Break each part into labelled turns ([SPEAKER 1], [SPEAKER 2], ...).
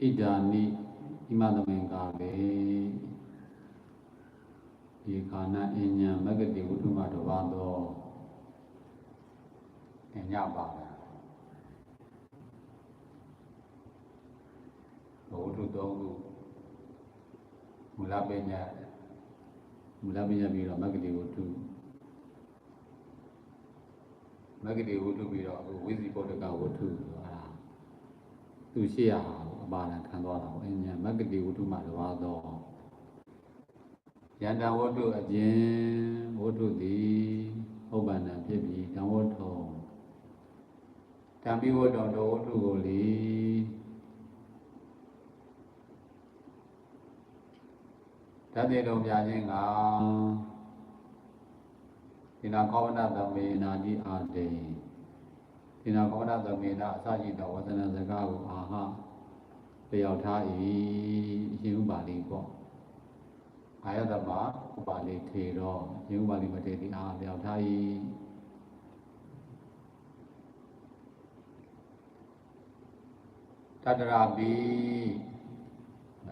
[SPEAKER 1] ဣဒာနိဣမသမင်္ကာလေဒီခာနာအញ្ញံမဂ္ဂတိဝုထုမတဘာသောအညပါပဲဘဝထုတော်ခုမူလပညာမူလပညာပြီးတော့မဂ္ဂတိဝုထုမဂ္ဂတိဝုထုပြီးတော့ဝိဇိပုတ္တကဝုထုဆိုတာသူရှိရဟာအ ပါဒံခံသွားတာပေါ့အញ្ញံမဂ္ဂတိဝုထုမတဘာသောယန္တဝတ္ထုအပြင်ဝတ္ထုသည်ဥပ္ပန္နဖြစ်ပြီးဓမ္ဝတ္ထုဓမ္မိဝတ္ထုတော်ဝတ္ထုကိုလေဓာတ်တေတော်ပြခြင်းကဒီနာခောဝနသမေနာတိအာတေဒီနာခောဝနသမေနာအစရှိသောဝဇ္ဇနစကားကိုအာဟ လျောက်ထား၏အရှင်ဥပါလိပေါ့အာယတမဥပါလိထေတော့အရှင်ဥပါလိမထေတိအာလျောက်ထား၏တတရာပိ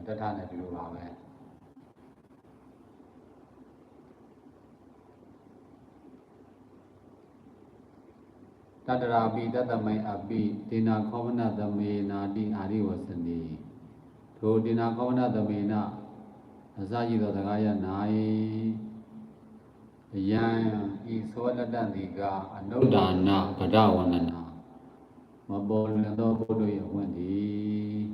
[SPEAKER 1] တထနဲ့ဒီလိုပါပဲ တတရာပိတတမိန်အပိဒေနာခောမနသမေနာတိအာရိဝစနေထိုဒေနာခောမနသမေနာအစရှိသောစကားရ၌ယံဤသောလတ္တတိကအနုဒ္ဒါနဗဒဝန္ဒနာမပေါ်လွင်သောဘုဒ္ဓရဲ့အဝင့်သည်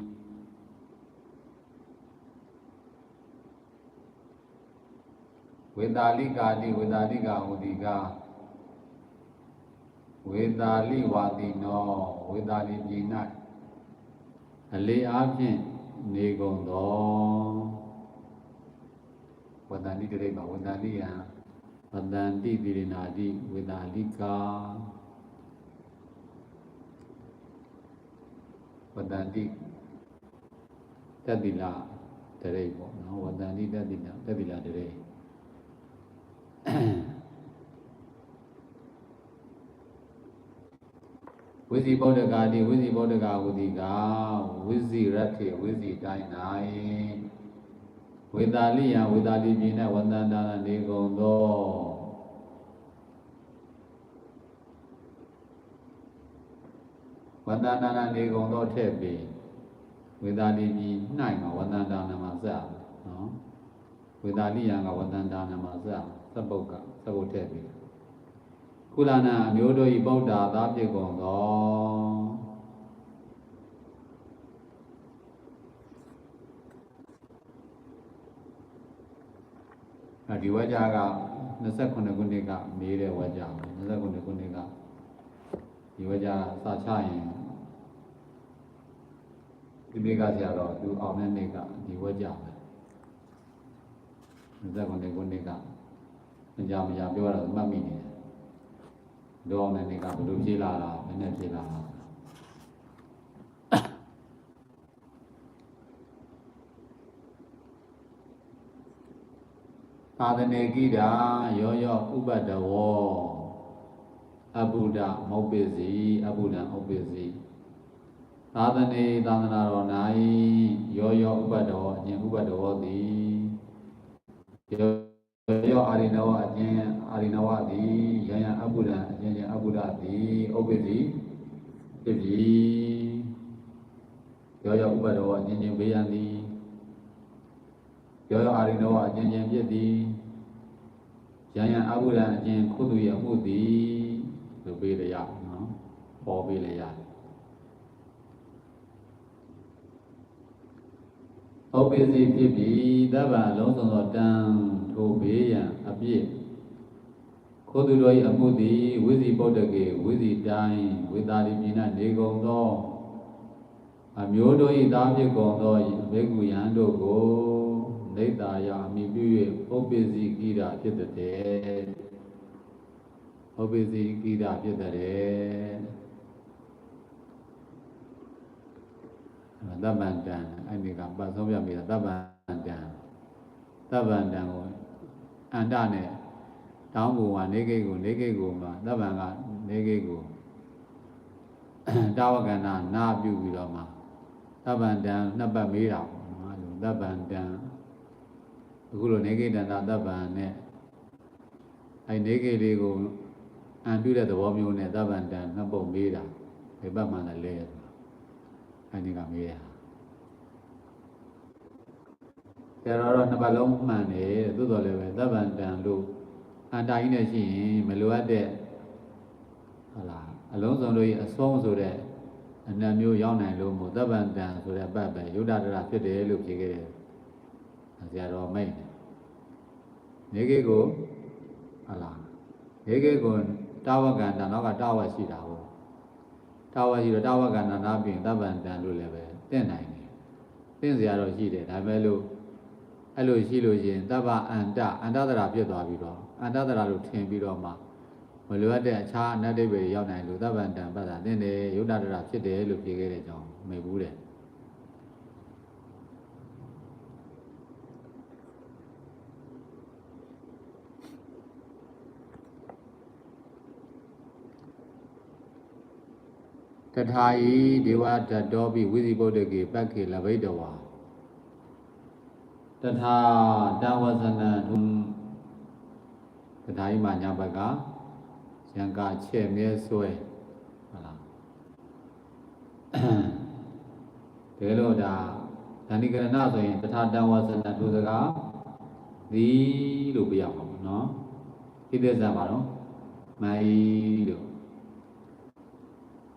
[SPEAKER 1] ဝေတာလိကာတိဝေတာလိကာဟူဒီကာ ဝေတာလိဝါတိနောဝေတာလိပြည်၌အလေးအားဖြင့်နေကုန်သောဝတ္တန်တိတိပါဝတ္တန်တိယံဝတ္တန်တိတိရနာတိဝေတာလိကာဝတ္တန်တိတတ္တိလတရိပ်ပေါ့နော်ဝတ္တန်တိတတ္တိလတတ္တိလတရိပ် ဝိဇိဗုဒ္ဓဂာတိဝိဇိဗုဒ္ဓဂာဝတိကဝိဇိရထေဝိဇိတိုင်း၌ဝေတာလိယဝေတာလိပြည်၌ဝန္တန္တာနေကုန်သောဝန္တန္တာနေကုန်သောထက်ပေဝေတာလိပြည်၌မှာဝန္တန္တာနာမှာစရနော်ဝေတာလိယကဝန္တန္တာနာမှာစရသဗ္ဗုတ်ကသဗ္ဗုတ်ထက်ပေ ကုလနာအမျိုးတို့ဤဗုဒ္ဓသာဖြစ်ကုန်သောအဲဒီဝါကြက29ခုနှစ်ကမေးတဲ့ဝါကြပဲ29ခုနှစ်ကဒီဝါကြစာချရင်ဒီနေ့ကဆရာတော်သူအောင်တဲ့နေ့ကဒီဝါကြပဲ29ခုနှစ်ကမကြမကြပြောတာမှတ်မိနေတယ် လောအောင်တဲ့နေ့ကဘယ်လိုဖြေလာတာဘယ်နဲ့ဖြေလာတာသာသနေကိတာရောရောဥပတ္တဝောအဘုဒ္ဓမဟုတ်ပေစီအဘုဒ္ဓဟုတ်ပေစီသာသနေသာသနာတော်၌ရောရောဥပတ္တဝောအရှင်ဥပတ္တဝောသည်ရော ရောအာရိနဝအရှင်အာရိနဝသည်ယယံအဘုဒ္ဓအရှင်ရှင်အဘုဒ္ဓသည်ဥပ္ပေစီဖြစ်ပြီရောရောဥပတ္တဝောအရှင်ရှင်ဘေးရန်သည်ရောရောအာရိနဝအရှင်ရှင်ဖြစ်သည်ယံယံအဘုဒ္ဓအရှင်ခုသူရဲ့အမှုသည်လို့ပေးရရနော်ပေါ်ပေးလေရတယ်ဩပိစီဖြစ်ပြီးသဗ္ဗလုံးစုံသောတံ ထိုဘေးရန်အပြည့်ခိုးသူတို့၏အမှုသည်ဝိဇိပုတ္တကေဝိဇိတိုင်းဝေတာလိပြည်၌နေကုန်သောအမျိုးတို့၏သားဖြစ်ကုန်သောဘေကုယံတို့ကိုနေတာယအမိပြု၍ဥပ္ပစီကိတာဖြစ်တဲ့ဥပ္ပစီကိတာဖြစ်တဲ့သဗ္ဗန္တံအဲ့ဒီကပတ်ဆုံးပြမိတာသဗ္ဗန္တံသဗ္ဗန္တံကို အန္တနဲ့တောင်းဘူဝနေကိတ်ကိုနေကိတ်ကိုမှာသဗ္ဗံကနေကိတ်ကိုတာဝကနာနာပြုပြီးတော့မှသဗ္ဗန္တံနှစ်ပတ်မေးတာပေါ့နော်အဲ့လိုသဗ္ဗန္တံအခုလိုနေကိတန္တသဗ္ဗံနဲ့အဲ့နေကိလေးကိုအံပြုတဲ့သဘောမျိုးနဲ့သဗ္ဗန္တံနှစ်ပုံမေးတာဘယ်ပတ်မှလည်းလဲဆိုတာအဲ့ဒီကမေးတာ ဆရာတော်တော့နှစ်ပတ်လုံးမှန်တယ်သို့တော်လည်းပဲသဗ္ဗန္တံလို့အန်တိုင်းနဲ့ရှိရင်မလိုအပ်တဲ့ဟုတ်လားအလုံးစုံတို့ရဲ့အဆုံးဆိုတဲ့အနတ်မျိုးရောက်နိုင်လို့မို့သဗ္ဗန္တံဆိုတဲ့ပတ်ပဲယုဒ္ဒတရဖြစ်တယ်လို့ဖြေခဲ့တယ်ဆရာတော်မိတ်တယ်နေကေကိုဟုတ်လားနေကေကိုတာဝကန္တနောက်ကတာဝရှိတာဟုတ်တာဝရှိတော့တာဝကန္တနာပြင်သဗ္ဗန္တံလို့လည်းပဲတင့်နိုင်တယ်တင့်စရာတော့ရှိတယ်ဒါပေမဲ့လို့ အဲ့လိုရှိလို့ရှိရင်တဗ္ဗအန္တအန္တတရာဖြစ်သွားပြီးတော့အန္တတရာလို့ထင်ပြီးတော့မှမလိုအပ်တဲ့အခြားအနတ္တိပဲရောက်နိုင်လို့သဗ္ဗန္တံပတ်တာတင်းတယ်ယုဒ္ဒတရဖြစ်တယ်လို့ပြေခဲ့တဲ့အကြောင်းမေဘူးတယ်တထာယီဒေဝဓတ္တောပိဝိဇိဗုဒ္ဓကေပက္ခေလဘိတဝါ တထာတဝဇနံထုံတထာယီမှာညာဘက်ကရံကချက်မြဲဆွဲဟုတ်လားတကယ်လို့ဒါဓာနိကရဏဆိုရင်တထာတဝဇနံဒုစကားဒီလို့ပြရမှာပေါ့နော်ဣသေဇံပါတော့မိုင်လို့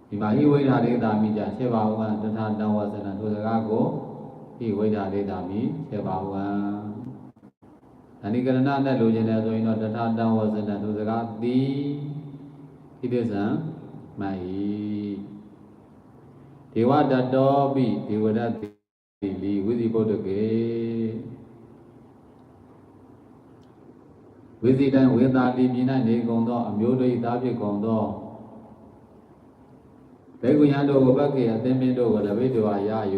[SPEAKER 1] ဒီမှာဤဝိဓာဒေတာမိကြဆေဘာဝံတထာတဝဇနံဒုစကားကို ဤဝိဓာဒေတာမိဆေဘာဝံဓာနိကရဏနဲ့လိုချင်တယ်ဆိုရင်တော့တထာတဝဇနံဒုစကားဒီဣသေဇံမိုင်ဒေဝတတောပိဒေဝရတိလီဝိဇိပုတ္တကေဝိဇိတံဝေသာတိမြင်၌နေကုန်သောအမျိုးတို့၏သားဖြစ်ကုန်သော ဘေကုညာတို့ကိုဘက္ခေအသင်းမင်းတို့ကိုလည်းဘိတဝါရ၍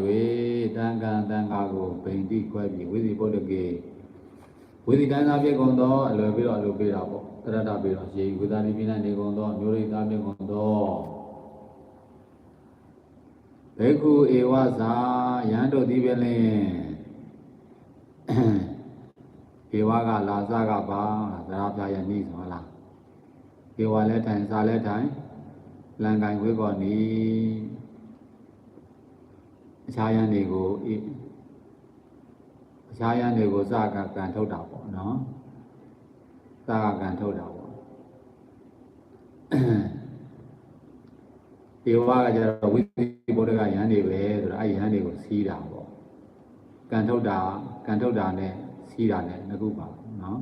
[SPEAKER 1] တန်ခံတန်ခါကိုဗိန်တိခွဲပြီးဝိဇိပုတ္တကေဝိဇိတံသာဖြစ်ကုန်သောအလွယ်ပြီးတော့အလိုပေးတာပေါ့တရတပြီးတော့ရေဝေသာတိမြင်၌နေကုန်သောအမျိုးတို့၏သားဖြစ်ကုန်သောဘေကုဧဝဇာယံတို့သည်ပင်လင်ဧဝကလာစကပါသရာပြရဲ့နိဆိုလားဧဝလည်းထိုင်စာလည်းထိုင် လန်ကင်ဝေကောနီအခြားယံတွေကိုအခြားယံတွေကိုစကကန်ထုတ်တာပေါ့နော်စကကန်ထုတ်တာပေါ့ဧဝကကျတော့ဝိသိဘုဒ္ဓကယံတွေပဲဆိုတော့အဲ့ယံတွေကိုစီးတာပေါ့ကန်ထုတ်တာကန်ထုတ်တာနဲ့စီးတာနဲ့နှစ်ခုပါနော်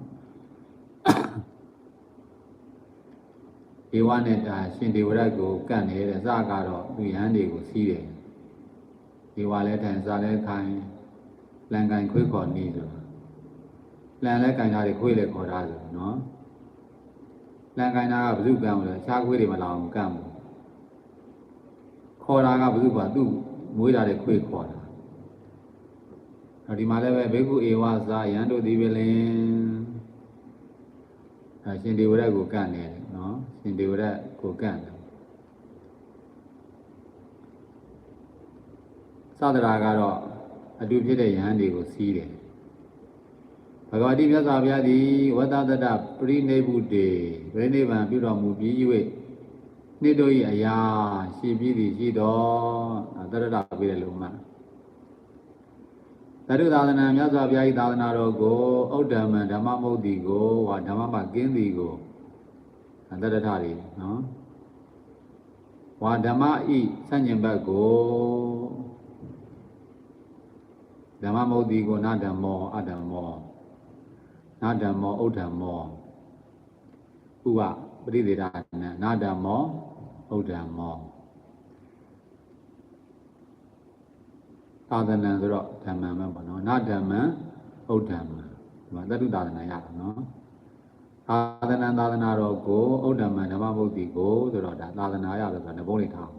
[SPEAKER 1] ဒေဝနဲ့ဒါရှင်ဒေဝရတ်ကိုကန့်နေတဲ့စကတော့သူယဟန်တွေကိုစီးတယ်ဒေဝလည်းထိုင်စားလည်းခိုင်လန်ကန်ခွေးခေါ်နေဆိုတာလန်လည်းကန်ထားတယ်ခွေးလည်းခေါ်ထားတယ်နော်လန်ကန်တာကဘု து ကံလို့ခြားခွေးတွေမလာအောင်ကန့်ဘူးခေါ်တာကဘု து ကသူ့မွေးလာတဲ့ခွေးခေါ်တာဒီမှာလည်းပဲဘေကုဧဝဇာယံတို့သည်ပဲလင် အရှင်ဒေဝရတ်ကိုကန့်နေတယ်နော်ရှင်ဒေဝရတ်ကိုကန့်တယ်သဒရာကတော့အတူဖြစ်တဲ့ယဟန်တွေကိုစီးတယ်ဘဂဝတိမြတ်စွာဘုရားသည်ဝတ္တတတပရိနိဗ္ဗုတေပြိနိဗ္ဗာန်ပြုတော်မူပြီး၍နှစ်တို့၏အရာရှိပြီးသည်ရှိတော်တရတပေးတယ်လို့မှတ် သတုသာသနာမြတ်စွာဘုရား၏သာသနာတော်ကိုဩဒ္ဓမံဓမ္မမုတ်တိကိုဝါဓမ္မမကင်းသည်ကိုအတ္တရထတွေနော်ဝါဓမ္မဤဆန့်ကျင်ဘက်ကိုဓမ္မမုတ်တိကိုနာဓမ္မောအဓမ္မောနာဓမ္မောဩဒ္ဓမောဥပပရိသေဒနာနာဓမ္မောဩဒ္ဓမော သာသနံဆိုတော့ဓမ္မံပဲပေါ့နော်နာဓမ္မံဥဒ္ဓမံဒီမှာတတုသာသနာရတာနော်သာသနံသာသနာတော်ကိုဥဒ္ဓမံဓမ္မမုတ်တိကိုဆိုတော့ဒါသာသနာရလို့ဆိုတာဘုံလေးထား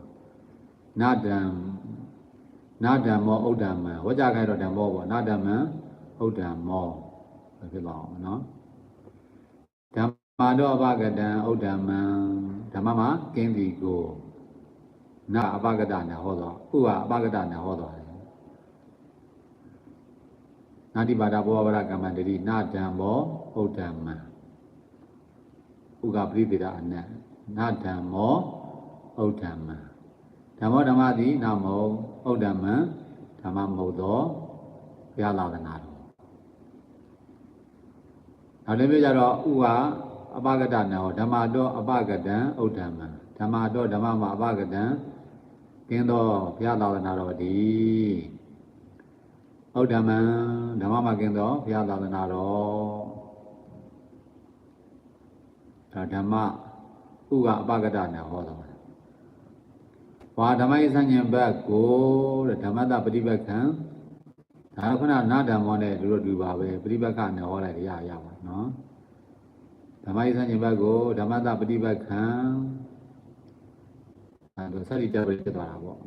[SPEAKER 1] နာဓမ္နာဓမ္မောဥဒ္ဓမံဝကြခိုင်းတော့ဓမ္မောပေါ့နာဓမ္မံဥဒ္ဓမောဖြစ်ပါအောင်နော်ဓမ္မာတော့အဘဂတံဥဒ္ဓမံဓမ္မမှာကင်းသည်ကိုနာအဘဂတနာဟောတော်ဥပအဘဂတနာဟောတော်တယ် နာတိပါဒဘောဝရကမ္မန္တတိနာဓမ္မောဥဒ္ဓမ္မဥကပရိသေရအနတ်နာဓမ္မောဥဒ္ဓမ္မဓမ္မောဓမ္မတိနာမောဥဒ္ဓမ္မဓမ္မမဟုတ်သောဘုရားလာသနာတော်နောက်လည်းပြကြတော့ဥကအပဂတနောဓမ္မတော်အပဂတံဥဒ္ဓမ္မဓမ္မတော်ဓမ္မမှာအပဂတံကင်းသောဘုရားသာသနာတော်သည် ဥဒ္ဓမံဓမ္မမှာကင်းသောဘုရားသာသနာတော်ဒါဓမ္မဥကအပဂတနောဟောတော်ဝါဓမ္မဤစဉ္ဉ္ဘတ်ကိုတဲ့ဓမ္မတပฏิပတ်ခံဒါကခုနနာဓမ္မောနဲ့တို့တူပါပဲပฏิပတ်ခနဲ့ဟောလိုက်ရရပါနော်ဓမ္မဤစဉ္ဉ္ဘတ်ကိုဓမ္မတပฏิပတ်ခံအဲဒါစရိတပရိဖြစ်သွားတာပေါ့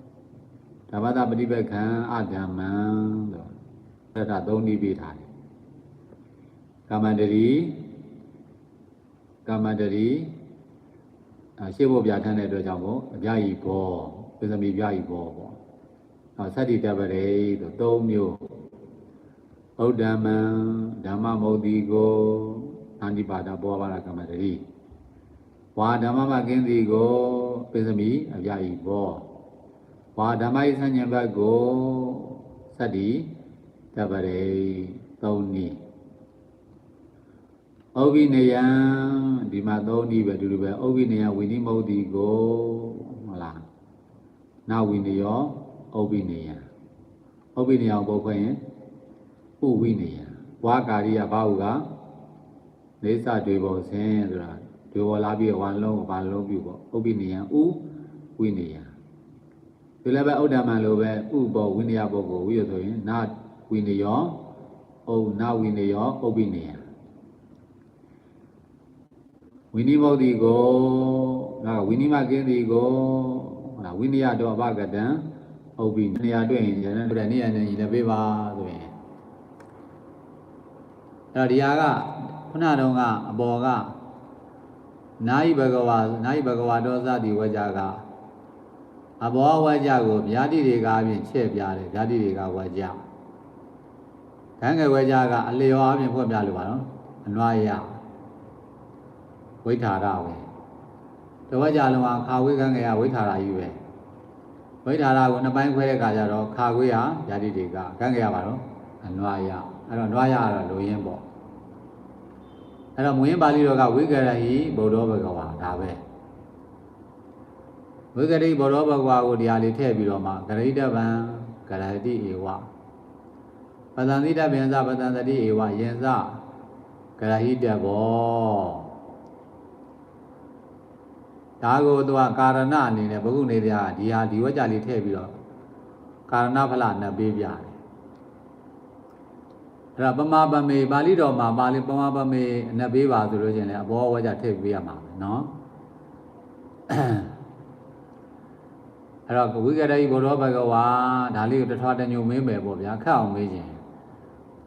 [SPEAKER 1] ဓမ္မတပฏิပတ်ခံအဓမ္မံ လို့အဲ့ဒါသုံးနည်းပေးထားတယ်ကာမန္တရီကာမန္တရီအရှေ့ဘုရားထမ်းတဲ့အတွက်ကြောင့်မို့အပြာကြီးဘောပစ္စမိပြာကြီးဘောပေါ့နောက်သတ္တိတပရေဆိုသုံးမျိုးဩဒ္ဓမံဓမ္မမௌတိကိုအန္တိပါဒဘောပါရကာမန္တရီဝါဓမ္မမကင်းသည်ကိုပစ္စမိအပြာကြီးဘောဝါဓမ္မဤဆញ្ញံဘတ်ကိုသတ္တိ တပရေသုံးနည်းဩဘိနယံဒီမှာသုံးနည်းပဲအတူတူပဲဩဘိနယဝိနိမုတ်တိကိုဟုတ်လားနာဝိနယောဩဘိနယံဩဘိနယဘုတ်ခွင့်ရင်ဥဝိနယံဝါကာရိယဘာဟုကနေသတွေပုံစင်ဆိုတာတွေပေါ်လာပြီးဝါလုံးဘာလုံးပြုပေါ့ဩဘိနယံဥဝိနယံဒီလည်းပဲဥဒ္ဓမံလိုပဲဥဘောဝိနယဘောကိုဝိရဆိုရင်နာ ဝိနယောဩနာဝိနယောဩဘိနယံဝိနိမောတိကိုငါဝိနိမကင်းတိကိုဟုတ်လားဝိနယတော့အဘကတံဥပ္ပိနေရာတွေ့ရင်ရတဲ့တဲ့နေရာနဲ့ညီလည်းပေးပါဆိုရင်အဲ့တော့ဒီဟာကခုနတုန်းကအပေါ်ကနာယိဘဂဝါနာယိဘဂဝါဒောသတိဝကြကအဘောဝကြကိုဗျာတိတွေကအပြင်ချဲ့ပြတယ်ဗျာတိတွေကဝကြ ခန်းငယ်ဝကြကအလျော်အပြင်ဖွင့်ပြလို့ပါနော်အနွားရဝိထာရပဲတဝက်ကြလုံးကခါဝေးခန်းငယ်ကဝိထာရကြီးပဲဝိထာရကိုနှစ်ပိုင်းခွဲတဲ့ခါကျတော့ခါခွေးဟာယာတိတွေကခန်းငယ်ရပါတော့အနွားရအဲ့တော့နွားရကတော့လိုရင်းပေါ့အဲ့တော့မွေးပါဠိတော်ကဝိကရဟိဗုဒ္ဓဘဂဝါဒါပဲဝိကရိဗုဒ္ဓဘဂဝါကိုတရားလေးထည့်ပြီးတော့မှဂရိတဗံဂရတိဧဝပ တန်တိတပင်္စပတန်တတိဧဝယင်စဂရဟိတဘောဒါကိုသူကကာရဏအနေနဲ့ဘုခုနေတရားဒီဟာဒီဝကြလေးထည့်ပြီးတော့ကာရဏဖလနဲ့ပေးပြတယ်အဲ့ဒါပမာပမေပါဠိတော်မှာပါဠိပမာပမေအနက်ပေးပါဆိုလို့ချင်းလည်းအဘောဝကြထည့်ပေးရမှာပဲเนาะအဲ့တော့ဝိကရိဘုရောဘဂဝါဒါလေးကိုတထွားတညုံမင်းပဲပေါ့ဗျာခက်အောင်မေးခြင်း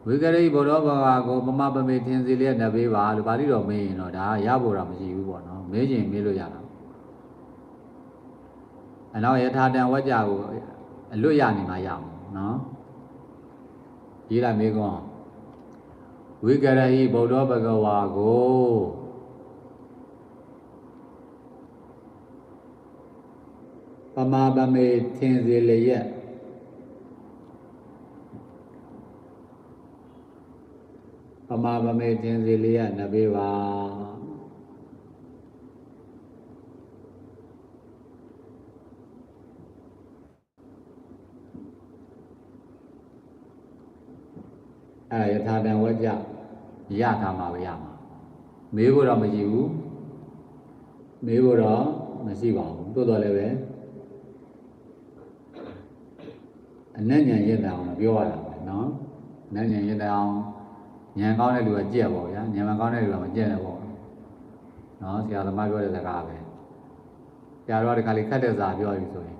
[SPEAKER 1] ဝိကရိဘုရောဘဂဝါကိုပမာပမေထင်စီလေးနဲ့ပေးပါလို့ပါဠိတော်မေးရင်တော့ဒါရဖို့တော့မရှိဘူးပေါ့နော်မေးခြင်းမေးလို့ရတာအနောက်ယထာတံဝကြကိုအလွတ်ရနေမှရအောင်နော်ရေးလိုက်မေးခွန်းဝိကရဟိဗုဒ္ဓဘဂဝါကိုပမာပမေထင်စေလျက်ပ မာပမေထင်စေလျက်နဘေပါအဲယထာတံဝကြရထားမှာပဲရမှာမေးဖို့တော့မရှိဘူးမေးဖို့တော့မရှိပါဘူးတိုးတော်လည်းပဲအနက်ညံရတဲ့အောင်ပြောရတာပဲเนาะအနက်ညံရတဲ့အောင် ဉာဏ်ကောင်းတဲ့လူကကြက်ပေါ့ဗျာဉာဏ်မကောင်းတဲ့လူကမကြက်နဲ့ပေါ့နော်ဆရာသမားပြောတဲ့စကားပဲဆရာတော်ကဒီခါလေးခက်တဲ့စာပြောပြီဆိုရင်